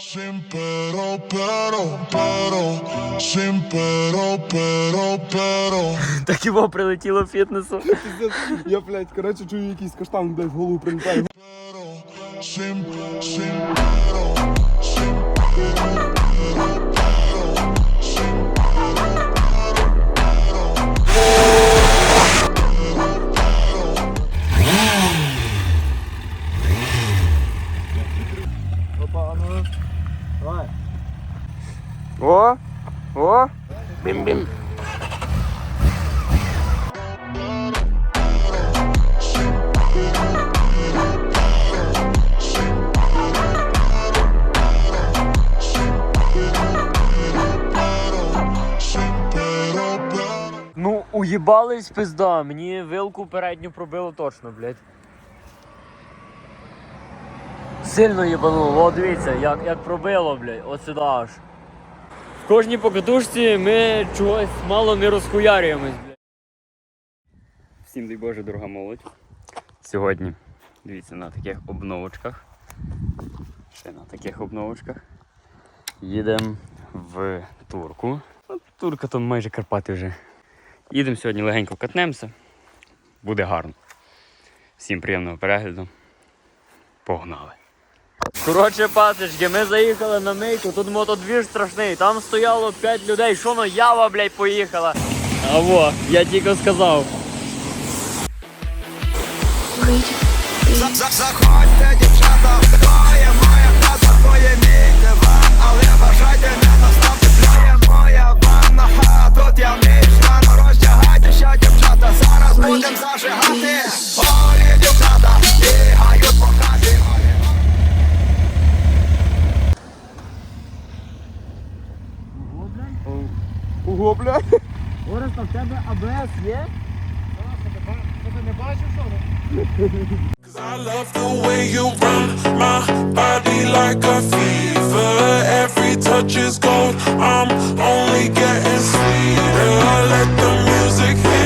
Sin pero, pero, pero, sin pero, pero, pero. Так його прилетіло фітнесу. Я, блядь, коротше, чую якийсь каштан, блядь, в голову прилітає. Sin, sin О! О! Бім-бім. Ну, уїбались пизда, мені вилку передню пробило точно, блядь. Сильно їбануло, о, дивіться, як, як пробило, блядь, от сюди аж. Кожній покатушці ми чогось мало не розхуярюємось. Всім дай Боже, дорога молодь. Сьогодні, дивіться, на таких обновочках. Ще на таких обновочках. Їдемо в турку. Ну, турка то майже Карпати вже. Їдемо сьогодні легенько катнемося. Буде гарно. Всім приємного перегляду. Погнали. Коротше, пасочки, ми заїхали на мийку, тут мотодвіж страшний, там стояло 5 людей, що ну ява, блядь, поїхала. А во, я тільки сказав. Заходьте, дівчата, то моя хата, то є мій диван, але бажайте не наставте, пляє моя ванна, ха, тут я мішка, ну розтягайтеся, дівчата, зараз будем зажигати, голі дівчата, бігають по Ого, блядь. Ореста, в тебе АБС є? Cause I love the way you run my body like a fever. Every touch is gold. I'm only getting sweeter. Let the music hit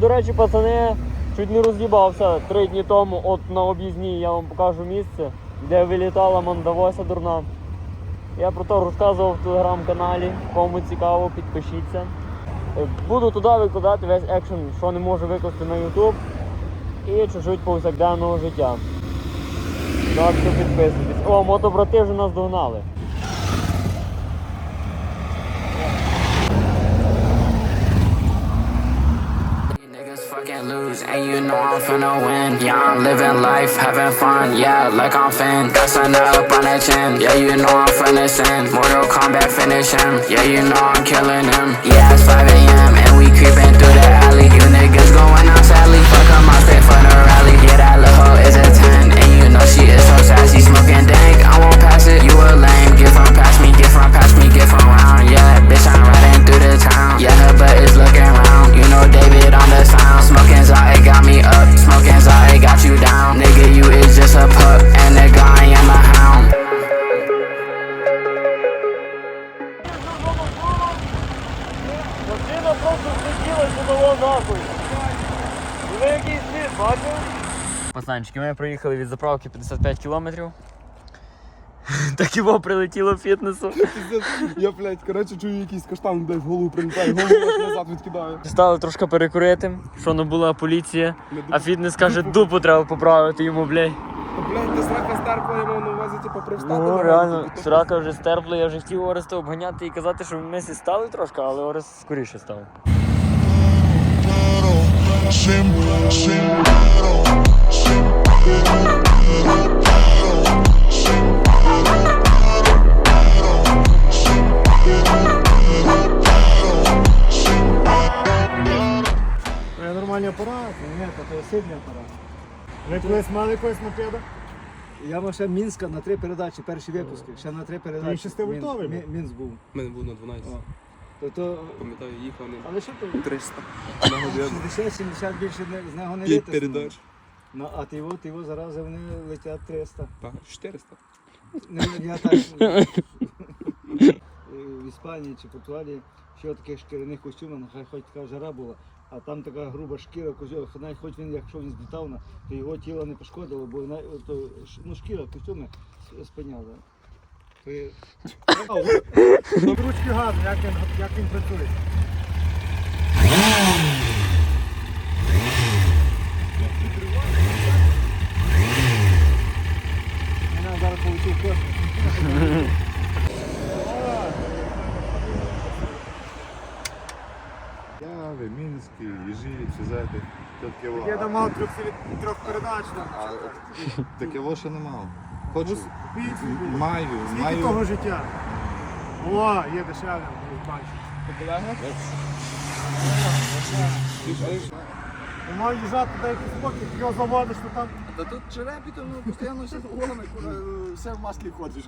До речі, пацани, чуть не роз'їбався три дні тому, от на об'їзній я вам покажу місце, де вилітала мандавося дурна. Я про то розказував в телеграм-каналі. Кому цікаво, підпишіться. Буду туди викладати весь екшен, що не можу викласти на YouTube. І чуть-чуть повсякденного життя. Так що підписуйтесь. О, мотобрати вже нас догнали. Lose, and you know I'm finna win. Yeah, I'm living life, having fun. Yeah, like I'm Finn. Got sun up on that chin. Yeah, you know I'm finna sin. Mortal Kombat finish him. Yeah, you know I'm killing him. Yeah, it's 5 a.m. and we creeping Пацанчики, ми проїхали від заправки 55 кілометрів. Так його прилетіло фітнесу. Я, блядь, коротше, чую якийсь каштан, блядь, в голову прилітає, голову назад відкидаю. Стали трошки перекурити, що не була поліція, а фітнес каже, дупу треба поправити йому, блядь. Блядь, ти срака стерпла, я мав на увазі, типу, привстати. Ну реально, типу, срака вже стерпла, я вже хотів Ореста обганяти і казати, що ми сі стали трошки, але Орест скоріше став. Ну, Нормальний апарат, ні, то є сильний апарат. Ви колись мали якогось мопеда? Я мав ще Мінська на три передачі, перші випуски. Ще на три передачі. Він шестивольтовий Мін- був? Мін- Мінськ був. У мене був на 12. Тобто, Пам'ятаю, їхав не але що ти? 300 60-70 більше з нього не П'ять витиснув. передач. Ну, а ти його, ти його зараз вони летять 300. Так, 400. Не, я так в Іспанії чи Португалії ще в таких шкіряних костюмах, нехай хоч така жара була, а там така груба шкіра козьова, навіть хоч він, якщо він злітав, то його тіло не пошкодило, бо на- то, ну, шкіра костюми спиняла. То є... Ручки як він, як він працює. Таке. Я дамо трьох, трьох передач. А, Таке во ще не мав. Хочу. Скільки Маю, того життя? О, є дешевле, бачу. Ти мав їжджати якийсь спокій, його заводиш, то там Та тут черепі, то ну, постійно все головне, все в маслі ходиш.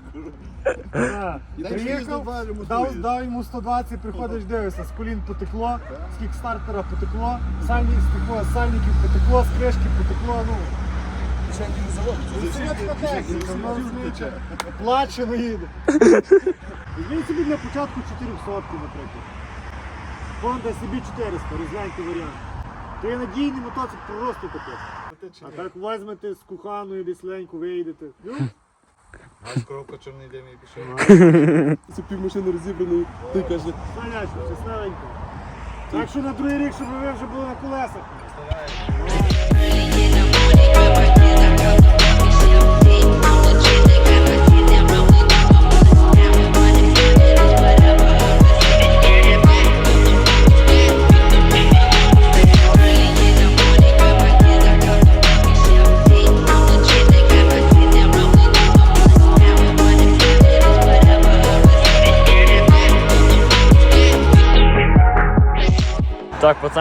Так, що Приїхав, дав, дав йому 120, приходиш, дивишся, з колін потекло, з кікстартера потекло, сальні, з такого, сальників потекло, з кришки потекло, ну. Советська техніка, ну, розумієте, плаче, ну їде. Візьміть собі для початку 400, наприклад. Honda CB 400, розгляньте варіант. Є надійний мотоцикл просто капець. А так візьмете з куханою лісленьку, леньку, вийдете. Ну, А з коробка чорний дим і пішов. Це півмашини розібраної, ти каже, Сонячно, щасливенько. Так що на другий рік, щоб ви вже були на колесах.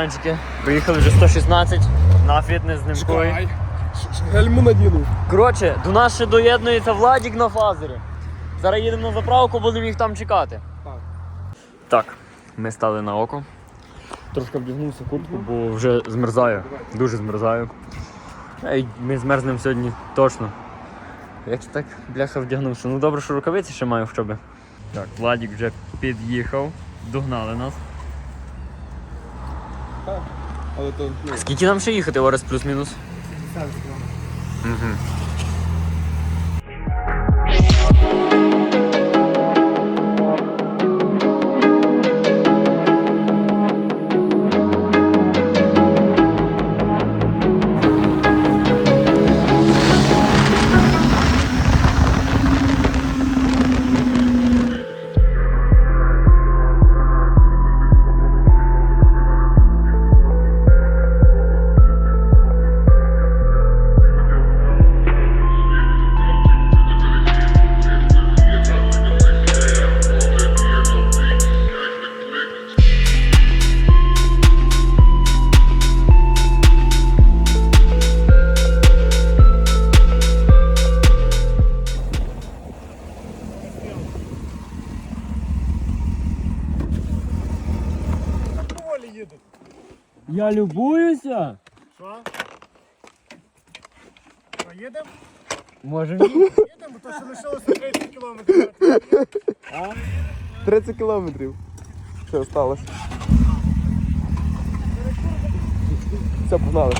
Пацанчики, приїхали вже 116 на фітнес з. Ай, гельму надіну. Коротше, до нас ще доєднується Владік на фазері. Зараз їдемо на заправку, будемо їх там чекати. Так. Так, ми стали на око. Трошки вдягнувся куртку, бо вже змерзаю. Дуже змерзаю. Ей, ми змерзнемо сьогодні точно. Як так бляха вдягнувся. Ну добре, що рукавиці ще маю в чобі. Так, Владік вже під'їхав, догнали нас. Але то, ну, Скільки нам ще їхати, Орес, плюс-мінус? Угу. Я любуюся. Що? Поїдемо? Може Поїдемо, то що лишилося 30 кілометрів. 30 кілометрів. Що осталось. Все, погнали.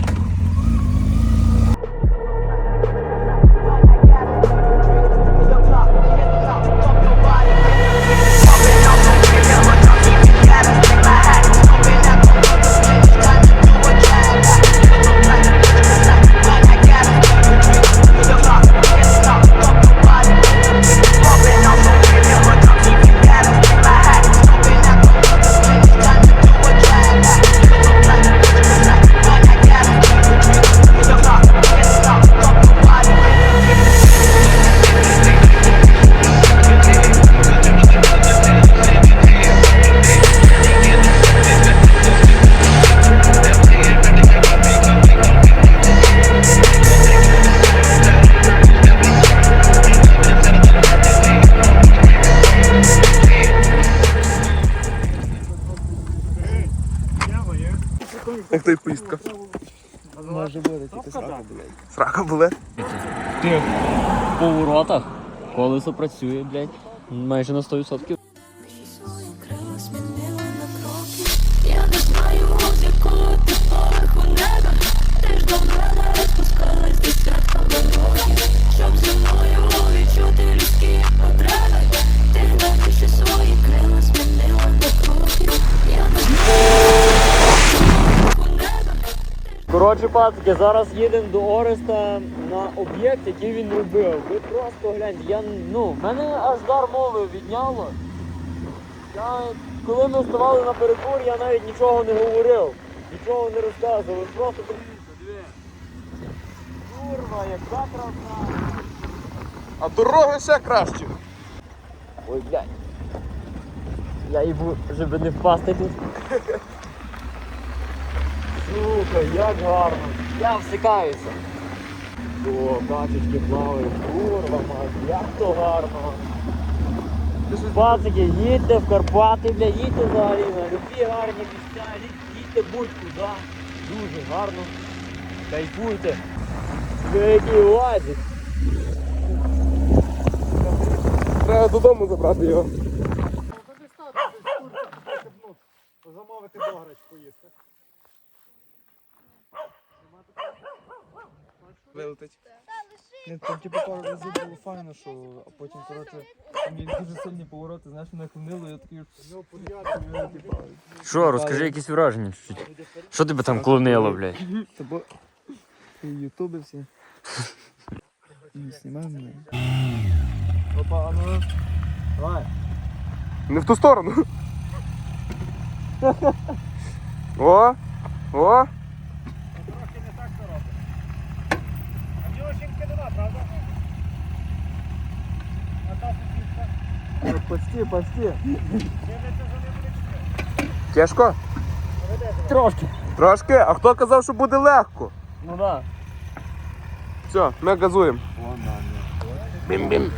Крила змінила на кроки Я не знаю, неба Коротше, пацки, зараз їдемо до Ореста на об'єкт, який він робив. Ви просто гляньте, я ну, мене аж дар мови відняло. Я, коли ми вставали на перекур, я навіть нічого не говорив, нічого не розказував. Просто подивіться, диви. Курва, яка краса. А дороги ще кращі. Ой, блядь. Я їбу, щоб не впасти тут. Слухай, як гарно. Я всикаюся. О, качечки плавають. Курва мать, як то гарно. Пацики, їдьте в Карпати, бля, їдьте взагалі на любі гарні місця, їдьте будь-куди. Дуже гарно. Кайфуйте. Який ладик. Треба додому забрати його. Замовити бограч поїсти. Вилетить. Ні, там типу пару разів було файно, що а потім, коротше, там є дуже сильні повороти, знаєш, мене клонило, я такий. Ну, подякую. Що, розкажи якісь враження чуть-чуть. Що тебе там клонило, блядь? тобо і ютуби всі. І знімай мене. Опа, а ну. Давай. Не в ту сторону. О! О! Трохи не так то робить. А в нього жінки нема, правда? А та сусідка. Почти, почти. Дивиться за ним річки. Тяжко? Трошки. Трошки? А хто казав, що буде легко? Ну да. Все, ми газуємо. Бім-бім.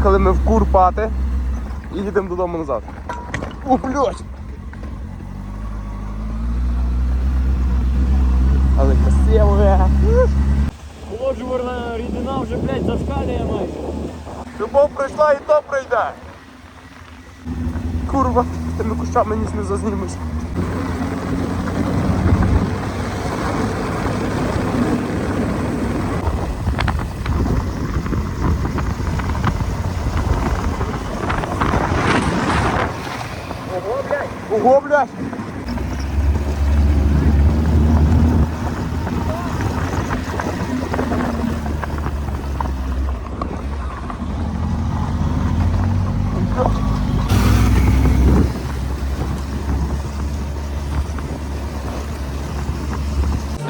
Приїхали ми в Курпати і їдемо додому назад. О, блядь! Але красиво, бля. Холоджувальна рідина вже, блядь, зашкалює майже. Любов пройшла і то пройде. Курва, тими кущами ніч не зазнімеш. Блядь! Блядь!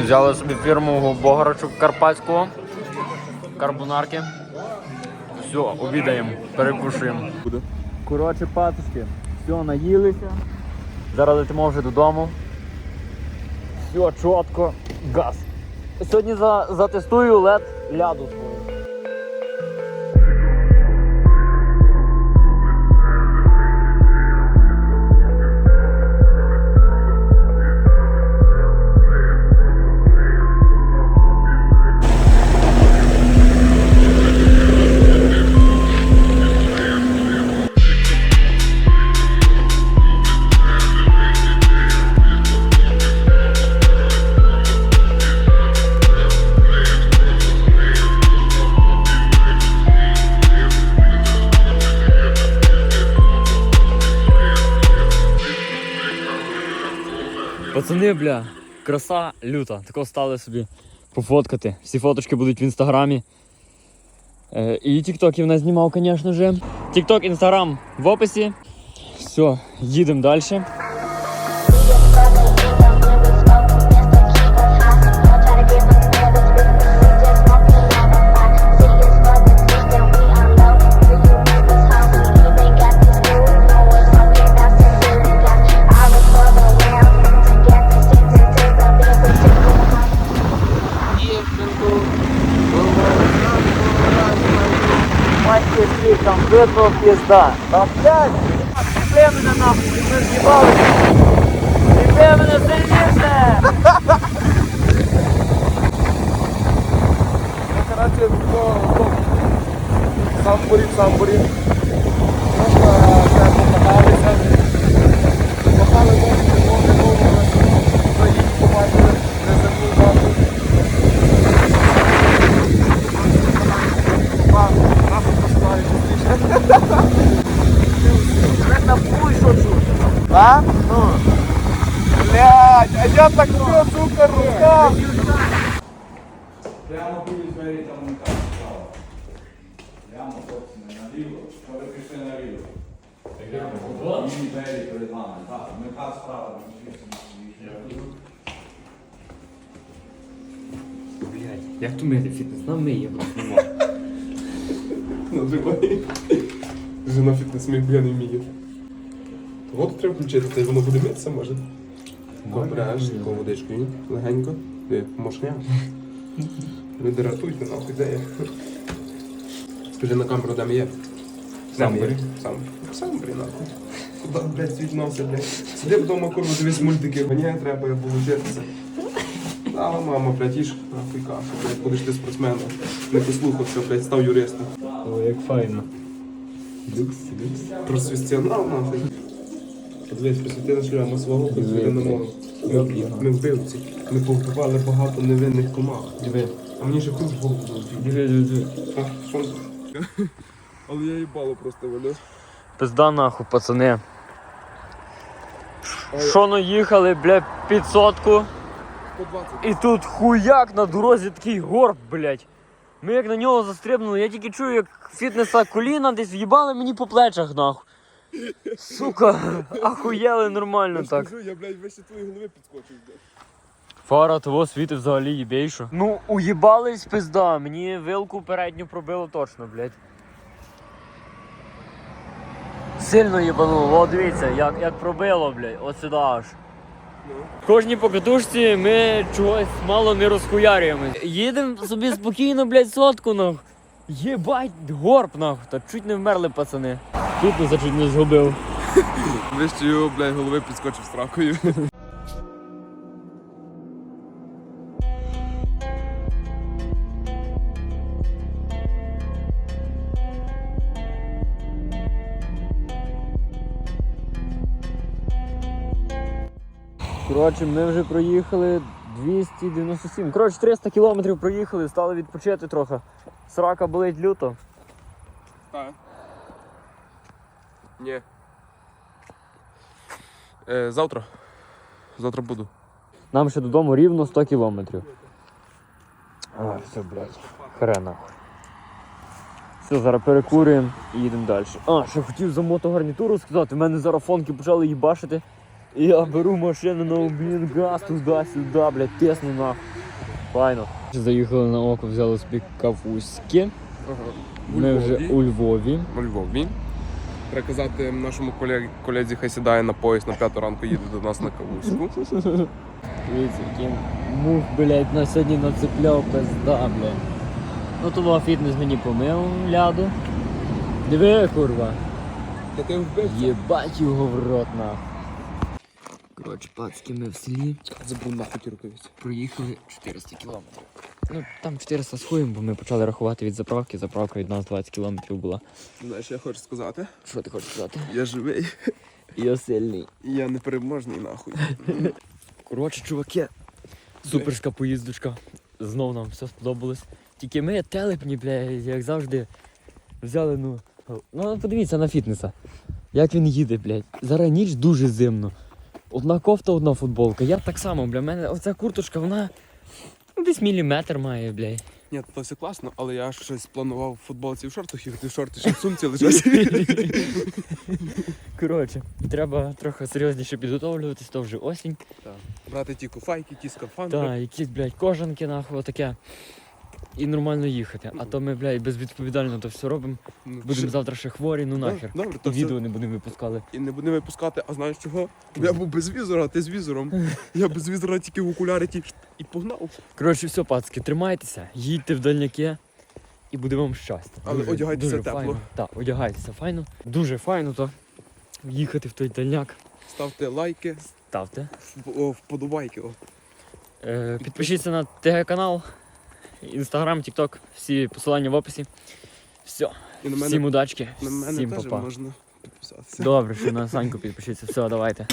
Взяли собі фірмового бограчу карпатського, карбонарки. Все, обідаємо, перекушуємо. Коротше, патушки, все, наїлися. Зараз летимо вже додому. Все, чітко, газ. Сьогодні за, затестую лед ляду свою. Бля, краса люта. Такого стали собі пофоткати. Всі фоточки будуть в інстаграмі. Е, і тіктоків нас знімав, звісно ж. Тікток, інстаграм в описі. Все, їдемо далі. Видно Да блядь, мене нахуй, ми з'їбалися. Чіпли мене сильніше! Ну, коротше, то, то, самбурі, самбурі. Просто це покаталися. Махали ноги, ноги, ноги. Заїдь, побачили, резервну базу. Па, нахуй посилаю частіше. На пуй, що чути. А? Ну. Блядь, а я так люблю, сука, рука. Прямо біля двері там не так справа. Прямо хлопці не наліво, що ви пішли наліво. Ні, двері перед вами, так. Мика справа, ми пішли на Блядь, як tu мити фітнес? Нам миє, блядь, Нажимай. Жена фітнес мій, я не вмію. Воду треба включити, та й воно буде митися, може. Добре, такою водичкою, легенько. Ти мошня. Ви дратуйте, нахуй, де я? Скажи на камеру, де ми є. Самбурі. Сам. Самбурі, нахуй. Куда, блядь, світ носи, блядь. Сиди вдома, курва, дивись мультики. Мені треба я получитися. А, мама, блядь, їж нахуй кашу, блядь, будеш ти спортсменом. Не послухався, блядь, став юристом. О, як файно. Люкс, люкс. Просвістіонал нахуй. Подивись, присвяти на шлюма свого безвинного. Ми вбивці. Ми повбивали багато невинних комах. Диви. А мені ще тут голову дали. Диви, диви, диви. А, що? Але я їбало просто валю. Пизда нахуй, пацани. Що ну їхали, бля, під сотку. 120. І тут хуяк на дорозі такий горб, блядь. Ми як на нього застрибнули, я тільки чую, як фітнеса коліна десь в'їбали мені по плечах, нахуй. Сука, ахуєли нормально так. Скажу, я, блядь, вище твоєї голови підскочив, блядь. Фара того світи взагалі їбейшо. Ну, уїбались пизда, мені вилку передню пробило точно, блядь. Сильно їбануло, о, дивіться, як, як пробило, блядь, от сюди аж. В кожній покатушці ми чогось мало не розхуярюємось. Їдемо собі спокійно, блядь, сотку нах. Єбать, горб нах. Та чуть не вмерли пацани. Тут не чуть не згубив. Вище його, блядь, голови підскочив страхою. Коротше, ми вже проїхали 297. Коротше, 300 кілометрів проїхали, стали відпочити трохи. Срака болить люто. Так. Ні. Е, завтра. Завтра буду. Нам ще додому рівно 100 кілометрів. А, все, блядь. Хрена. Все, зараз перекурюємо і їдемо далі. А, ще хотів за мотогарнітуру сказати, в мене зараз фонки почали їбашити. Я беру машину на блін, газ туди-сюди, блядь, тесно нахуй. Файно. Заїхали на око, взяли собі кавуськи. Ми вже у Львові. У Львові. Треба казати нашому колегі, колезі, хай сідає на поїзд на п'яту ранку, їде до нас на кавуську. Дивіться, який мух, блядь, на сьогодні нацепляв пизда, блядь. Ну того фітнес мені помив ляду. Диви, курва. Та ти вбив. Єбать його в рот нахуй. Коротше, пацки, ми в селі Забув нахуй ті рукавиці. проїхали 400 кілометрів. Ну, там 400 з хуєм, бо ми почали рахувати від заправки. Заправка від нас 20 кілометрів була. Знаєш, я хочу сказати, Що ти хочеш сказати? я живий, Я сильний. і я непереможний нахуй. Коротше, чуваки, суперська поїздочка. Знов нам все сподобалось. Тільки ми телепні, бля, як завжди, взяли, ну. Ну подивіться на фітнеса. Як він їде, блядь. Зараз ніч дуже зимно. Одна кофта, одна футболка. Я так само, бля, в мене оця курточка, вона ну, десь міліметр має, блядь. Ні, то все класно, але я щось планував в футболці в шортах їхати, в шорти ще в сумці лежать. Коротше, треба трохи серйозніше підготовлюватись, то вже осінь. Брати ті куфайки, ті скафандри. Так, якісь, блядь, кожанки, нахуй, отаке. І нормально їхати. А то ми, блядь, безвідповідально то все робимо. Ну, Будемо завтра ще хворі, ну нахер. Добре, І то все. відео не будемо випускали. І не будемо випускати, а знаєш чого? Я був без візора, а ти з візором. Я без візора тільки в окуляри ті і погнав. Коротше, все, пацки, тримайтеся, їдьте в дальняки. і буде вам щастя. Але одягайтеся тепло. Файно. Так, одягайтеся файно. Дуже файно то їхати в той дальняк. Ставте лайки, Ставте. в- о, вподобайки. О. Е, підпишіться на ТГ канал, Інстаграм, Тікток, всі посилання в описі. Все. І на Всім удачки. на мене Всім теж па-па. можна підписатися. Добре, що на Саньку підпишіться. Все, давайте.